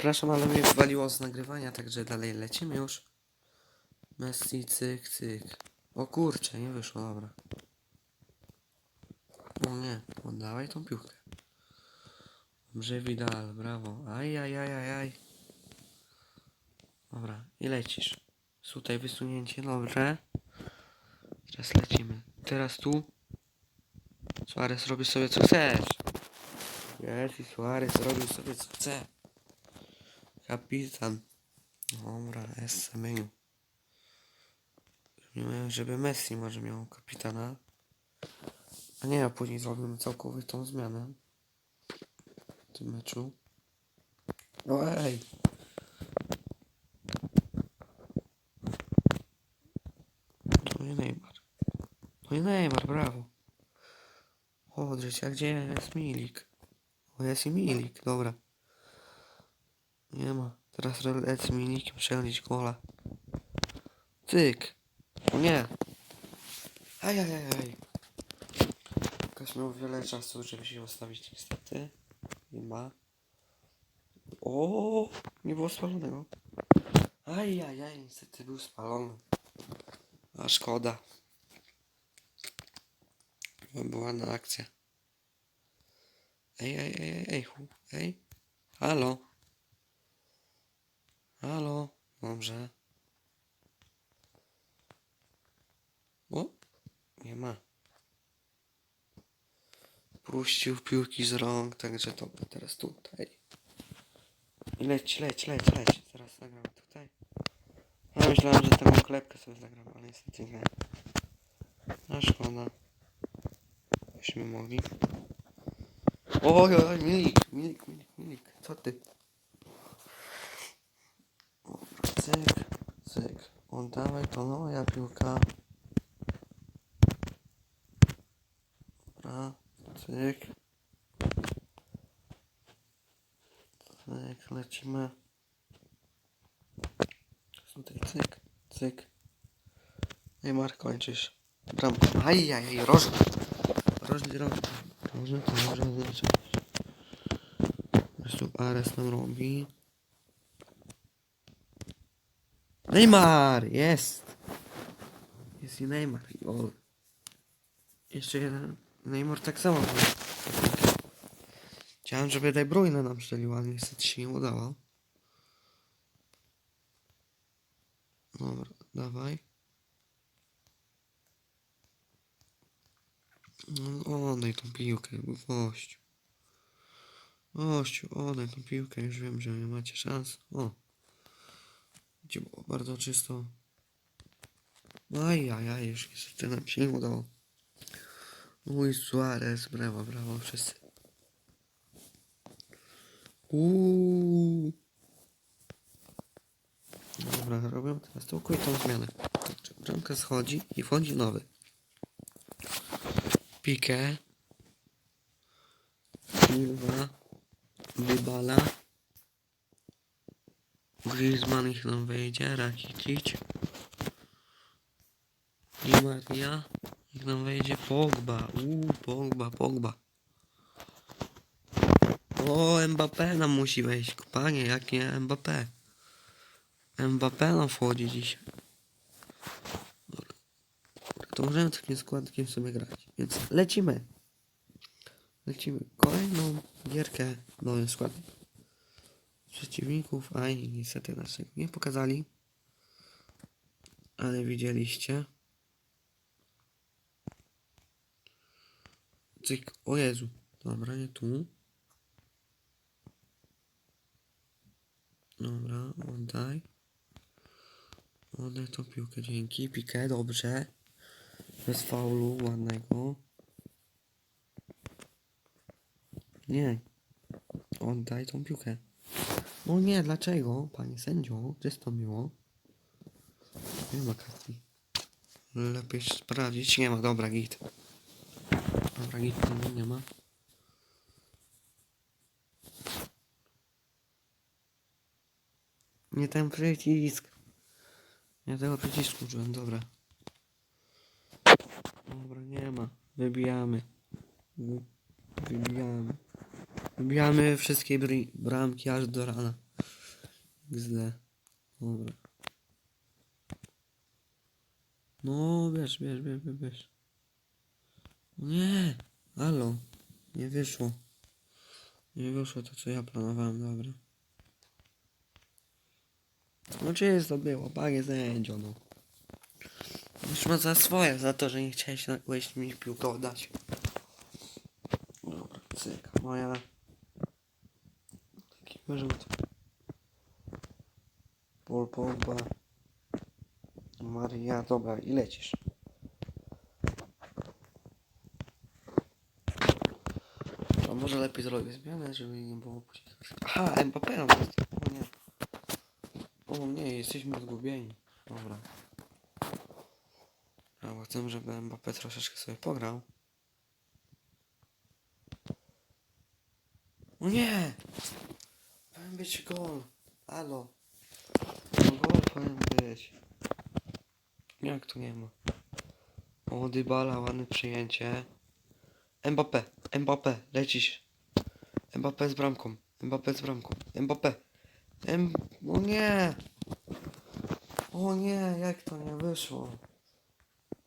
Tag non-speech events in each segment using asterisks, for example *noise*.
Przepraszam, ale mnie wywaliło z nagrywania, także dalej lecimy już. Messi, cyk, cyk. O kurczę, nie wyszło, dobra. O nie, oddawaj tą piłkę. Dobrze, Vidal, brawo. Aj, aj, aj, aj, aj. Dobra, i lecisz. Tutaj wysunięcie, dobrze. Teraz lecimy. Teraz tu. Suarez robi sobie co chcesz. Jest i Suarez robił sobie co chce. Kapitan. Dobra, S menu. Żeby Messi może miał kapitana. A nie, a później zrobimy całkowitą zmianę. W tym meczu. No ej. To nie Neymar. To nie Neymar, brawo. O, drzecie, a gdzie jest Milik? O, jest i Milik, dobra. Nie ma. Teraz lecę z Milikiem przejąć gola. Cyk. O nie. Ajajajaj. Łukasz miał wiele czasu, żeby się ustawić niestety. Nie ma. O, nie było spalonego. Ajajaj, niestety był spalony. A szkoda. Bo była ładna akcja. Ej, ej, ej, ej, ej, ej. Halo. Halo. Dobrze. O, nie ma. Puścił piłki z rąk, także to teraz tutaj. I leć, leć, leć, leć. Zaraz zagram tutaj. Ja myślałem, że taką klepkę sobie zagram, ale niestety nie. A szkoda. Byśmy mogli. Oj, oj, Milik, Milik, Milik, Milik, co ty? Dobra, cyk, cyk. Oddawaj, to moja piłka. Dobra, cyk. Cyk, lecimy. Tutaj cyk, cyk. Neymar, kończysz. Bramka. Ajajaj, rożny. Rożny, rożny. Rożny, to może oznaczać. Zresztą Ares nam robi. Neymar! Jest! Jest i Neymar. I gol. Jeszcze jeden. Neymar tak samo. Chciałem, żeby De Bruyne nam strzelił, ale niestety się nie udało. Dobra, dawaj. No, oddaj tą piłkę, gościu. Gościu, oddaj tą piłkę, już wiem, że nie macie szans. O. Gdzie było bardzo czysto. Ajajaj, już niestety nam się nie udało. Mój Suarez, brawo, brawo, wszyscy. Uuu. Dobra, robią teraz całkowitą zmianę. Znaczy, Bramka schodzi i wchodzi nowy. Pique. Silva. Dybala. Griezmann ich nam wejdzie. Rakitic. Di Maria. Ich nam wejdzie. Pogba. Uuu, Pogba, Pogba. O, Mbappé nam musi wejść. Panie, jakie Mbappé. Mbappé nam wchodzi dzisiaj. To możemy takim składkiem sobie grać. Więc lecimy. Lecimy. Kolejną gierkę nowym składem. Przeciwników, a i niestety naszego nie pokazali. Ale widzieliście. Cyk. O Jezu. Dobra, nie tu. Dobra, oddaj. Oddaj tą piłkę, dzięki. Pikę, dobrze. Bez faulu, ładnego. Nie. Oddaj tą piłkę. No nie, dlaczego, panie sędzio? Czysto miło. Nie ma kartki. Lepiej sprawdzić. Nie ma, dobra, git. Dobra, git, nie, nie ma. Nie ten przycisk. Nie tego przycisku użyłem, dobra. Dobra, nie ma. Wybijamy. Wy- Wybijamy. Wybijamy wszystkie bramki aż do rana. XD. Dobra. No, bierz, bierz, bierz, bierz. Nie! Halo. Nie wyszło. Nie wyszło to, co ja planowałem, dobra. No czy jest to było? Panie zajęcio, no. Już ma za swoje, za to, że nie chciałeś na mi piłkę oddać. Dobra, cyk, moja. Taki wyrzut. Paul Pogba. Maria, dobra, i lecisz. A może lepiej zrobić zmianę, żeby nie było później. Aha, Mbappé nam jest. O nie. O nie, jesteśmy zgubieni. Dobra. Ja bo chcę, żeby Mbappé troszeczkę sobie pograł. O nie! Powinien być gol. Halo. No gol powinien być. Jak tu nie ma? O, Dybala, ładne przyjęcie. Mbappé, Mbappé, lecisz. Mbappé z bramką, Mbappé z bramką, Mbappé. M... O nie! O nie, jak to nie wyszło?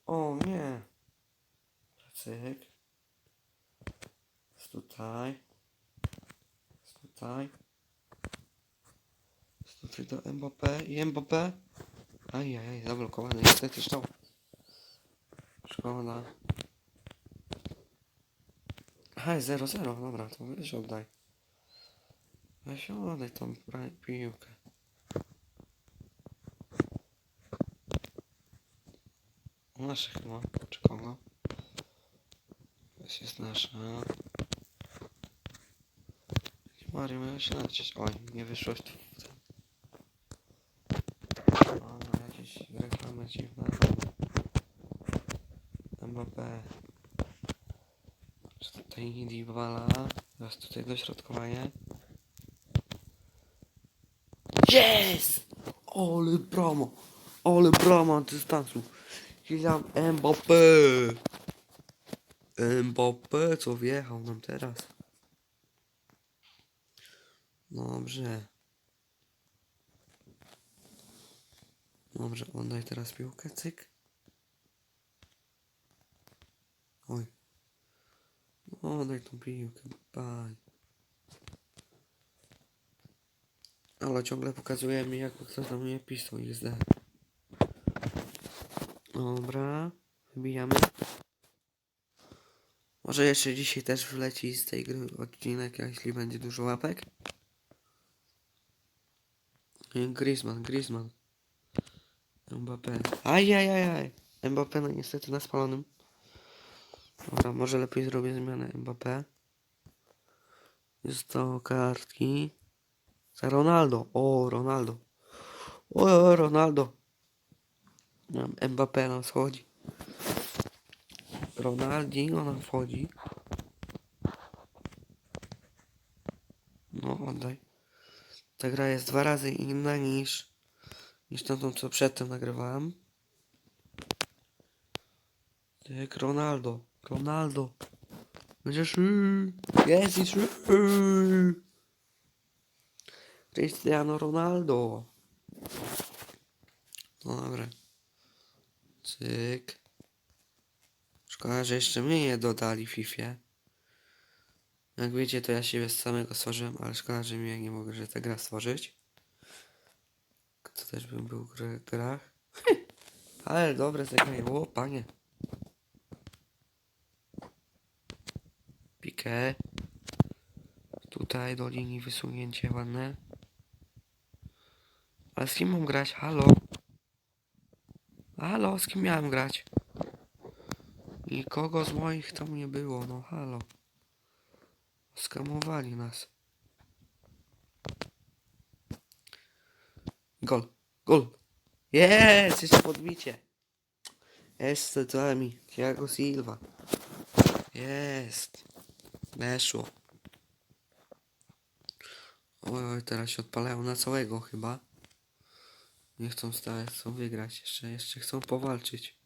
O nie! Cyk. Jest tutaj. Jest tutaj. Do Mbappé i Mbappé. Ajajaj, zablokowany niestety to. Szkoda. Aha, jest 0-0, dobra, to weź oddaj. Weź oddaj tą piłkę. Nasza chyba, czy kogo? To jest nasza. Mario, miał się nacić. Oj, nie wyszło w ten. O, no jakieś reklamy dziwne. Mbappé. Czy Tutaj Dybala. Teraz tutaj dośrodkowanie. Jest! Ole brama! Ole brama dystansu! Kylian Mbappé! Mbappé, co wjechał nam teraz? Dobrze. Dobrze, oddaj teraz piłkę, cyk. Oj. Oddaj tą piłkę, bye. Ale ciągle pokazuje mi, jak ktoś na mnie pisał. Dobra, wybijamy. Może jeszcze dzisiaj też wleci z tej gry odcinek, jeśli będzie dużo łapek. Griezmann, Griezmann. Mbappé. Ajajajaj. Mbappé no niestety na spalonym. Dobra, może lepiej zrobię zmianę Mbappé. Jest to kartki. Za Ronaldo. O, Ronaldo. O, Ronaldo. Mbappé nam schodzi. Ronaldinho nam wchodzi. No, oddaj. Ta gra jest dwa razy inna niż niż tamtą, co przedtem nagrywałem. Tak, Ronaldo. Ronaldo. Będziesz... Jest już... Cristiano Ronaldo. No dobra. Cyk. Szkoda, że jeszcze mnie nie dodali w FIFA. Jak wiecie, to ja siebie z samego stworzyłem, ale szkoda, że mnie nie mogę, że tę grę stworzyć. To też bym był w grach. *laughs* ale dobre zagranie. O, panie. Pikę. Tutaj do linii wysunięcie ładne. Ale z kim mam grać? Halo? Halo, z kim miałem grać? Nikogo z moich tam nie było, no halo. Skamowali nas. Gol, gol. Jest, jeszcze podbicie. Jest z Thiago Silva. Jest. Weszło. Oj, teraz się odpalają na całego chyba. Nie chcą stać, chcą wygrać. Jeszcze, jeszcze chcą powalczyć.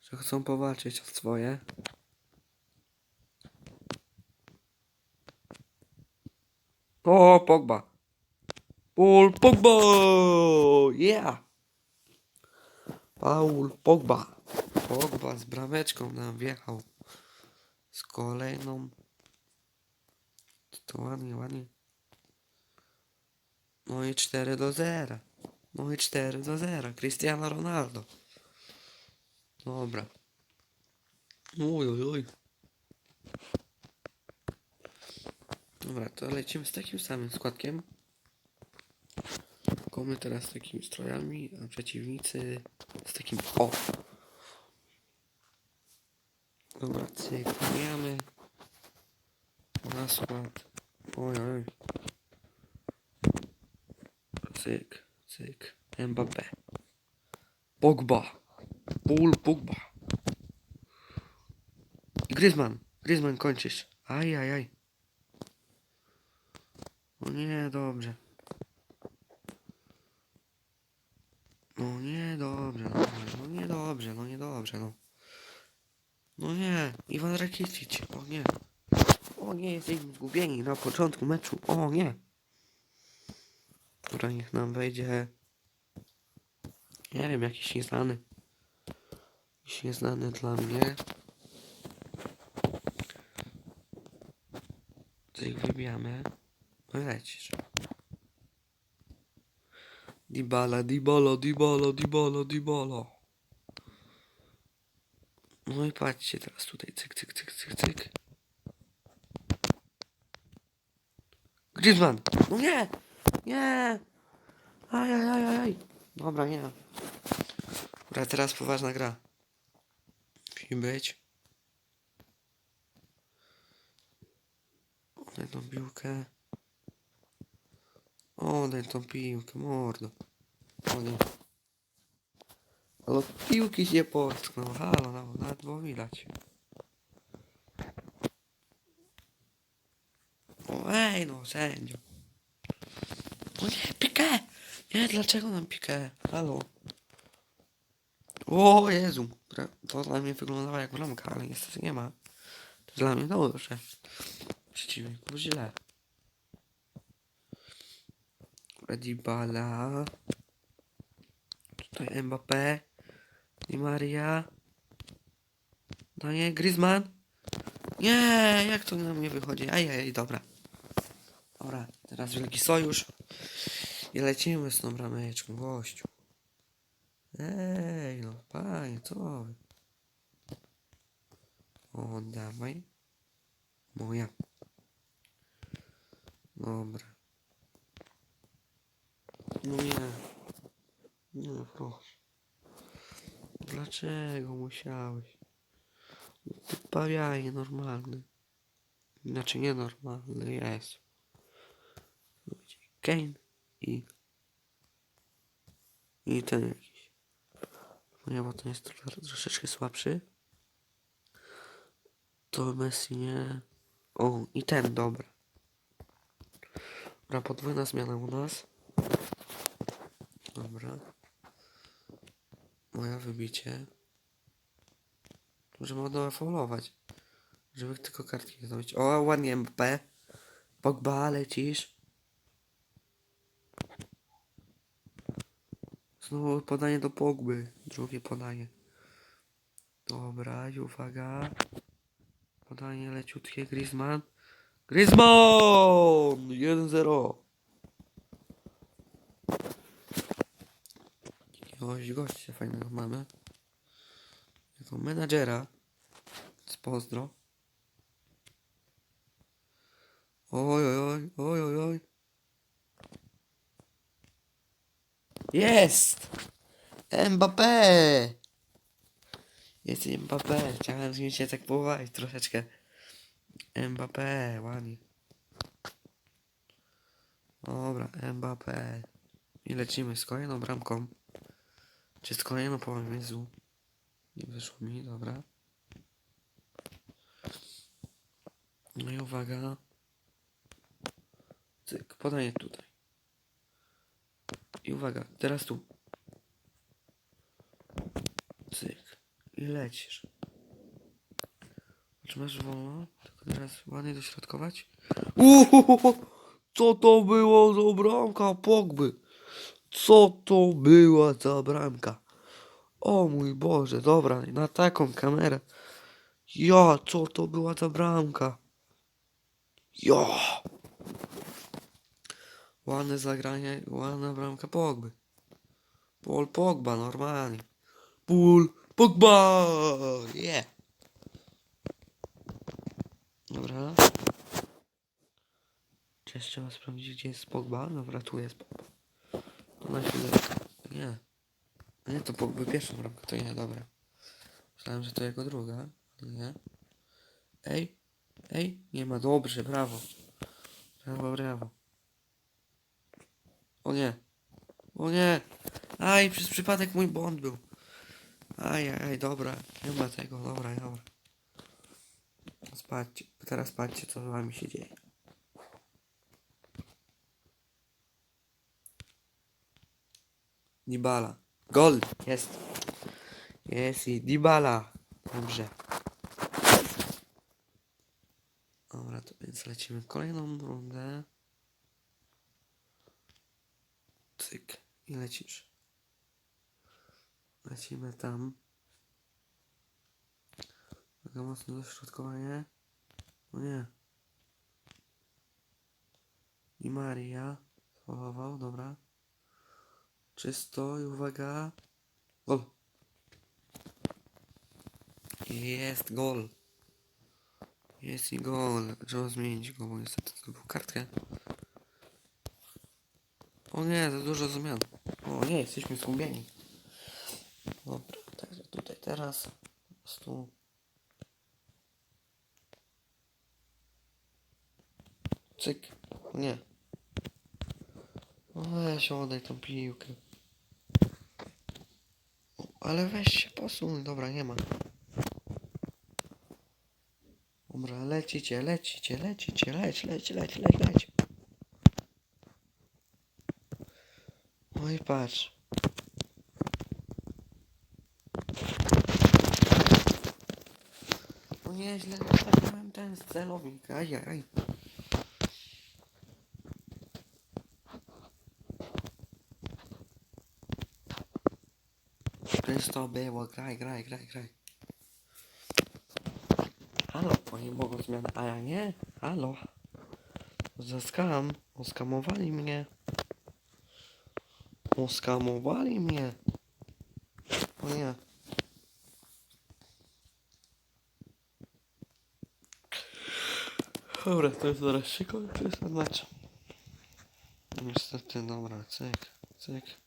Jeszcze chcą powalczyć o swoje. O, Pogba. Paul Pogba! Yeah! Paul Pogba. Pogba z brameczką nam wjechał. Z kolejną. To ładnie, ładnie. No i 4 do 0. No i 4 do 0. Cristiano Ronaldo. Dobra. Oj, oj, oj. Dobra, to lecimy z takim samym składkiem. Tylko my teraz z takimi strojami, a przeciwnicy z takim o. Cyk, mijamy. Na skład. Oj, oj. Cyk, cyk. Mbappé. Pogba. Paul Pogba. Griezmann. Griezmann kończysz. Aj, aj, aj. O nie, dobrze. No nie, dobrze, no nie dobrze, no nie dobrze, no. No nie, Iwan Rakitic, o nie. O nie, jesteśmy zgubieni na początku meczu, o nie. Dobra, niech nam wejdzie, nie wiem, jakiś nieznany. Jakiś nieznany dla mnie. Cyk, wybijamy. No lecisz. Dibala, Dibala, Dibala, Dibala, Dibala. No i patrzcie teraz tutaj, cyk, cyk, cyk, cyk, cyk. Griezmann! No nie! Nie! Aj, aj, aj, aj. Dobra, nie. Dobra, teraz poważna gra. Musi być. Oddaj tą piłkę. Oddaj tą piłkę, mordo. O nie. Ale piłki się potknął. Halo, nawet, nawet było widać. Ej no, sędzio. O nie, pikę! Nie, dlaczego nam pikę? Halo. O Jezu. To dla mnie wyglądało jak bramka, ale niestety nie ma. To dla mnie dobrze. Przeciwnie, było źle. Dybala. Tutaj Mbappé. Di Maria. No nie, Griezmann. Nie, jak to na mnie wychodzi? Ajaj, dobra. Dobra, teraz wielki sojusz. I lecimy z tą brameczką, gościu. Ej, no panie, co? O, dawaj. Moja. Dobra. No nie. Nie, proszę. Dlaczego musiałeś? No Ty pawianie normalny. Znaczy nienormalny jest. Kane i... I ten jakiś. No bo ten jest tro- troszeczkę słabszy. To Messi nie... O, i ten, dobra. Dobra, podwójna zmiana u nas. Dobra. Moja wybicie. Możemy od faulować. Żeby tylko kartki nie zdobyć. O, ładnie MP. Pogba, lecisz. Znowu podanie do Pogby. Drugie podanie. Dobra, uwaga. Podanie leciutkie. Griezmann. Griezmann! 1-0. Jakiegoś gościa fajnego mamy. Jako menadżera. Z pozdro. Oj, oj, oj, oj, oj. Jest! Mbappé! Jest Mbappé. Chciałem z nim się tak pobawić troszeczkę. Mbappé, ładnie. Dobra, Mbappé. I lecimy z kolejną bramką. Czy kolejną połową Jezu. Nie wyszło mi, dobra. No i uwaga. Cyk, podaję tutaj. I uwaga, teraz tu. Cyk. I lecisz. Czy masz wolno? Tylko teraz ładnie dośrodkować. Co Co to było za bramka Pogby? Co to była za bramka? O mój Boże, dobra, na taką kamerę. Ja, co to była za bramka? Ja. Ładne zagranie, ładna bramka Pogby. Paul Pogba, normalnie. Paul Pogba! Yeah! Dobra. Jeszcze trzeba sprawdzić, gdzie jest Pogba? Dobra, tu jest Pogba. Na chwilę. Nie. Nie, to Pogba pierwsza bramka, to nie, dobra. Myślałem, że to jego druga, nie. Ej, ej, nie ma, dobrze, brawo. Brawo, brawo. O nie. O nie. Aj, przez przypadek mój błąd był. Aj, aj, dobra. Nie ma tego, dobra, dobra. Spatrzcie, teraz patrzcie, co z wami się dzieje. Dybala. Gol! Jest. Jest i Dybala. Dobrze. Dobra, to więc lecimy w kolejną rundę. Cyk. I lecisz. Lecimy tam. Mega mocne dośrodkowanie. O nie. I Maria. Schował, dobra. Czysto i uwaga. Gol. Jest gol. Jest i gol. Trzeba zmienić go, bo niestety zdobył kartkę. O nie, za dużo zmian. O nie, jesteśmy zgubieni. Dobra, także tutaj teraz prostu cyk. Nie. O weź oddaj tą piłkę. O, ale weź się posuń. Dobra, nie ma. Dobra, lecicie, lecicie, lecicie, leć, leć, leć, leć, leć. No i patrz. No nieźle, zostawiłem ten celownik. Aj, aj, Czysto było, graj, graj, graj, graj. Halo, oni mogą zmianę, a ja nie? Halo. Za skam. Oskamowali mnie. Oskamowali mnie. O nie. Dobra, to zaraz się kończy mecz. Niestety, dobra, cyk, cyk.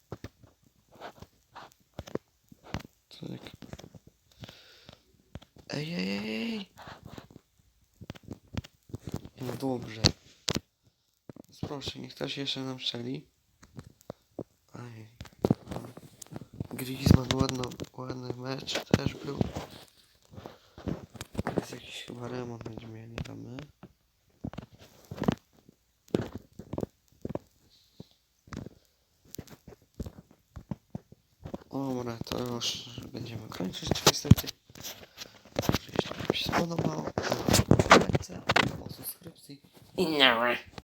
Ej, ej, ej, ej. No dobrze. Proszę, niech ktoś jeszcze nam strzeli. Aj. Griezmann, ładno, ładny mecz też był. Jest jakiś chyba remont